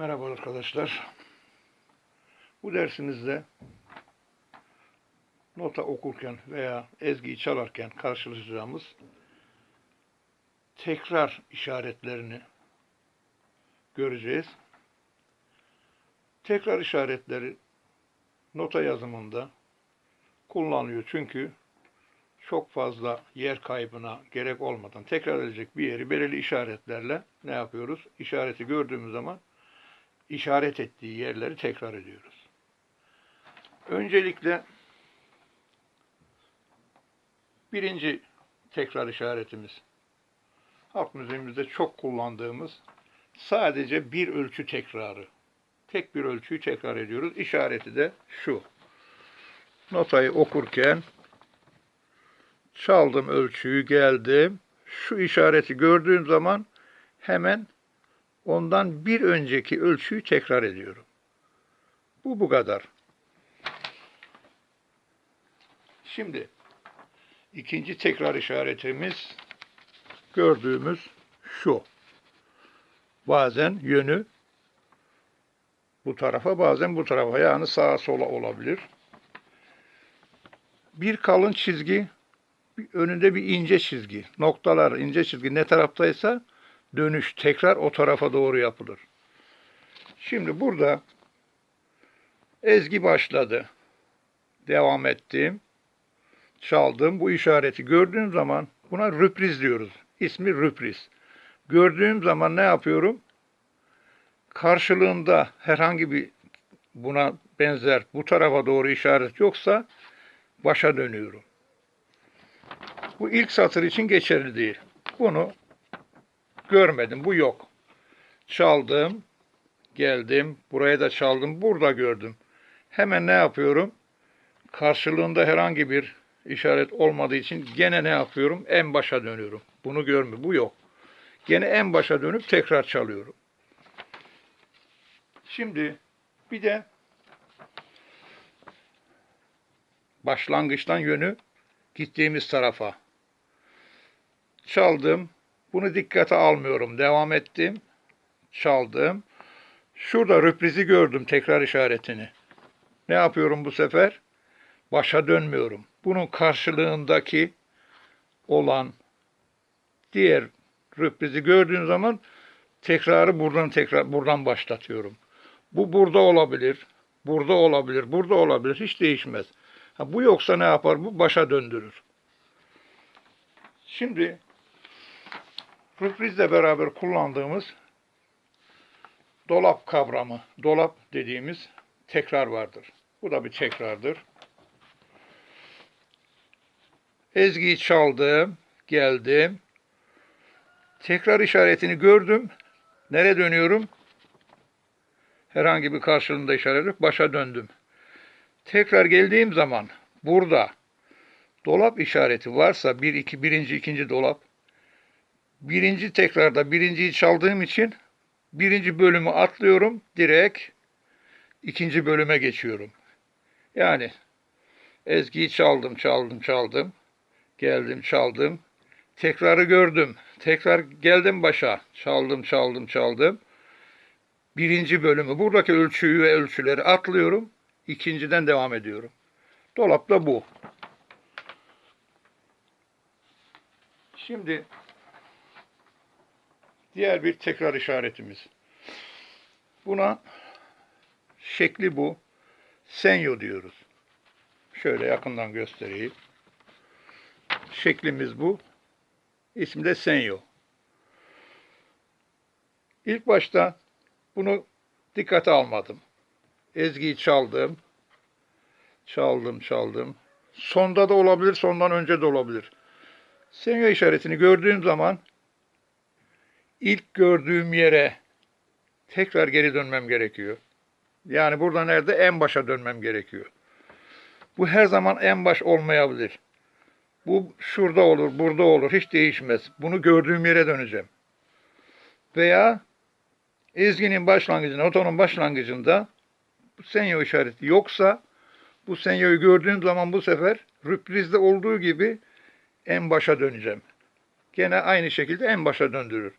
Merhaba arkadaşlar. Bu dersimizde nota okurken veya ezgiyi çalarken karşılaşacağımız tekrar işaretlerini göreceğiz. Tekrar işaretleri nota yazımında kullanılıyor çünkü çok fazla yer kaybına gerek olmadan tekrar edilecek bir yeri belirli işaretlerle ne yapıyoruz? İşareti gördüğümüz zaman işaret ettiği yerleri tekrar ediyoruz. Öncelikle birinci tekrar işaretimiz halk müziğimizde çok kullandığımız sadece bir ölçü tekrarı. Tek bir ölçüyü tekrar ediyoruz. İşareti de şu. Notayı okurken çaldım ölçüyü geldim. Şu işareti gördüğüm zaman hemen ondan bir önceki ölçüyü tekrar ediyorum. Bu bu kadar. Şimdi ikinci tekrar işaretimiz gördüğümüz şu. Bazen yönü bu tarafa bazen bu tarafa yani sağa sola olabilir. Bir kalın çizgi önünde bir ince çizgi. Noktalar ince çizgi ne taraftaysa dönüş tekrar o tarafa doğru yapılır. Şimdi burada ezgi başladı. Devam ettim. Çaldım. Bu işareti gördüğüm zaman buna rüpriz diyoruz. İsmi rüpriz. Gördüğüm zaman ne yapıyorum? Karşılığında herhangi bir buna benzer bu tarafa doğru işaret yoksa başa dönüyorum. Bu ilk satır için geçerli değil. Bunu görmedim. Bu yok. Çaldım. Geldim. Buraya da çaldım. Burada gördüm. Hemen ne yapıyorum? Karşılığında herhangi bir işaret olmadığı için gene ne yapıyorum? En başa dönüyorum. Bunu görme. Bu yok. Gene en başa dönüp tekrar çalıyorum. Şimdi bir de başlangıçtan yönü gittiğimiz tarafa çaldım. Bunu dikkate almıyorum. Devam ettim. Çaldım. Şurada rüprizi gördüm tekrar işaretini. Ne yapıyorum bu sefer? Başa dönmüyorum. Bunun karşılığındaki olan diğer rüprizi gördüğün zaman tekrarı buradan tekrar buradan başlatıyorum. Bu burada olabilir. Burada olabilir. Burada olabilir. Hiç değişmez. Ha, bu yoksa ne yapar? Bu başa döndürür. Şimdi rüprizle beraber kullandığımız dolap kavramı, dolap dediğimiz tekrar vardır. Bu da bir tekrardır. Ezgiyi çaldım, geldim. Tekrar işaretini gördüm. Nereye dönüyorum? Herhangi bir karşılığında işaret yok. Başa döndüm. Tekrar geldiğim zaman burada dolap işareti varsa bir iki birinci ikinci dolap birinci tekrarda birinciyi çaldığım için birinci bölümü atlıyorum direkt ikinci bölüme geçiyorum. Yani ezgiyi çaldım çaldım çaldım geldim çaldım tekrarı gördüm tekrar geldim başa çaldım çaldım çaldım birinci bölümü buradaki ölçüyü ve ölçüleri atlıyorum ikinciden devam ediyorum. Dolapta bu. Şimdi diğer bir tekrar işaretimiz. Buna şekli bu. Senyo diyoruz. Şöyle yakından göstereyim. Şeklimiz bu. İsmi de Senyo. İlk başta bunu dikkate almadım. Ezgiyi çaldım. Çaldım, çaldım. Sonda da olabilir, sondan önce de olabilir. Senyo işaretini gördüğüm zaman ilk gördüğüm yere tekrar geri dönmem gerekiyor. Yani burada nerede? En başa dönmem gerekiyor. Bu her zaman en baş olmayabilir. Bu şurada olur, burada olur. Hiç değişmez. Bunu gördüğüm yere döneceğim. Veya ezginin başlangıcında, notanın başlangıcında bu senyo işareti yoksa bu senyoyu gördüğüm zaman bu sefer rüprizde olduğu gibi en başa döneceğim. Gene aynı şekilde en başa döndürür.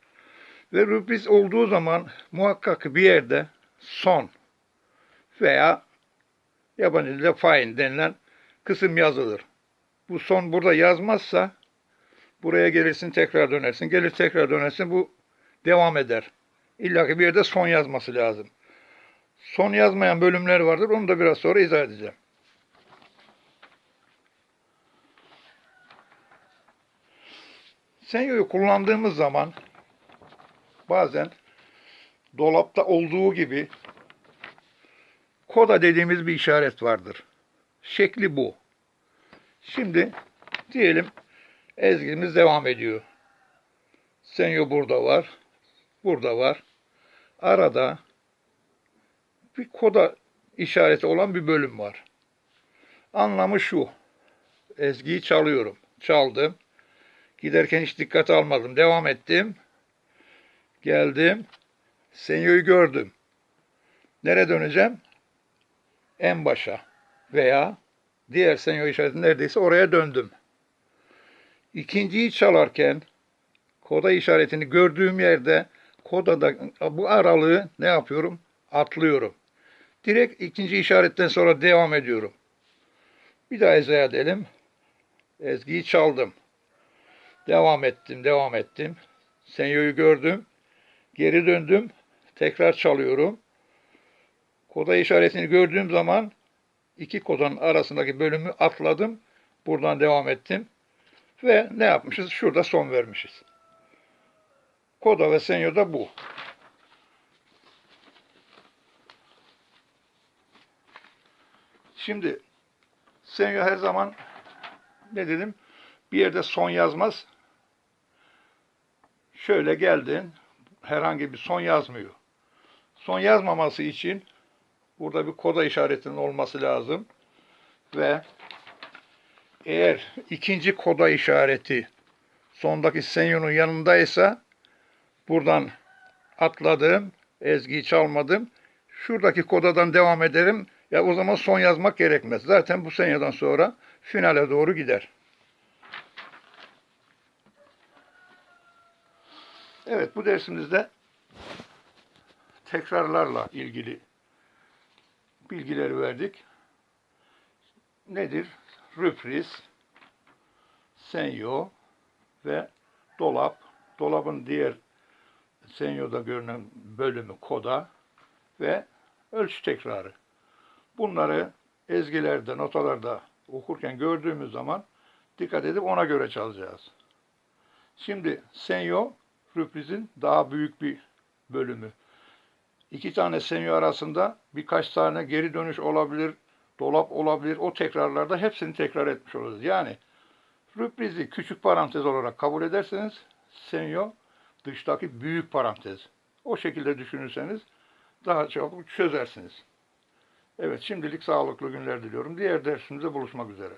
Ve rübriz olduğu zaman muhakkak bir yerde son veya yabancı dilde fine denilen kısım yazılır. Bu son burada yazmazsa buraya gelirsin tekrar dönersin. Gelir tekrar dönersin bu devam eder. İlla ki bir yerde son yazması lazım. Son yazmayan bölümler vardır. Onu da biraz sonra izah edeceğim. Senyo'yu kullandığımız zaman bazen dolapta olduğu gibi koda dediğimiz bir işaret vardır. Şekli bu. Şimdi diyelim ezgimiz devam ediyor. Senyo burada var. Burada var. Arada bir koda işareti olan bir bölüm var. Anlamı şu. Ezgiyi çalıyorum. Çaldım. Giderken hiç dikkat almadım. Devam ettim. Geldim. Senyo'yu gördüm. Nereye döneceğim? En başa. Veya diğer senyo işareti neredeyse oraya döndüm. İkinciyi çalarken koda işaretini gördüğüm yerde kodada bu aralığı ne yapıyorum? Atlıyorum. Direkt ikinci işaretten sonra devam ediyorum. Bir daha izah edelim. Ezgiyi çaldım. Devam ettim, devam ettim. Senyo'yu gördüm. Geri döndüm. Tekrar çalıyorum. Koda işaretini gördüğüm zaman iki kodanın arasındaki bölümü atladım. Buradan devam ettim. Ve ne yapmışız? Şurada son vermişiz. Koda ve senyo da bu. Şimdi senyo her zaman ne dedim? Bir yerde son yazmaz. Şöyle geldin. Herhangi bir son yazmıyor. Son yazmaması için burada bir koda işaretinin olması lazım. Ve eğer ikinci koda işareti sondaki senyonun yanındaysa buradan atladım, ezgiyi çalmadım. Şuradaki kodadan devam ederim. Ya o zaman son yazmak gerekmez. Zaten bu senyodan sonra finale doğru gider. Evet bu dersimizde tekrarlarla ilgili bilgileri verdik. Nedir? Rüpriz, senyo ve dolap. Dolabın diğer senyoda görünen bölümü koda ve ölçü tekrarı. Bunları ezgilerde, notalarda okurken gördüğümüz zaman dikkat edip ona göre çalacağız. Şimdi senyo rüprizin daha büyük bir bölümü. İki tane senyo arasında birkaç tane geri dönüş olabilir, dolap olabilir. O tekrarlarda hepsini tekrar etmiş oluruz. Yani rüprizi küçük parantez olarak kabul ederseniz senyo dıştaki büyük parantez. O şekilde düşünürseniz daha çabuk çözersiniz. Evet şimdilik sağlıklı günler diliyorum. Diğer dersimizde buluşmak üzere.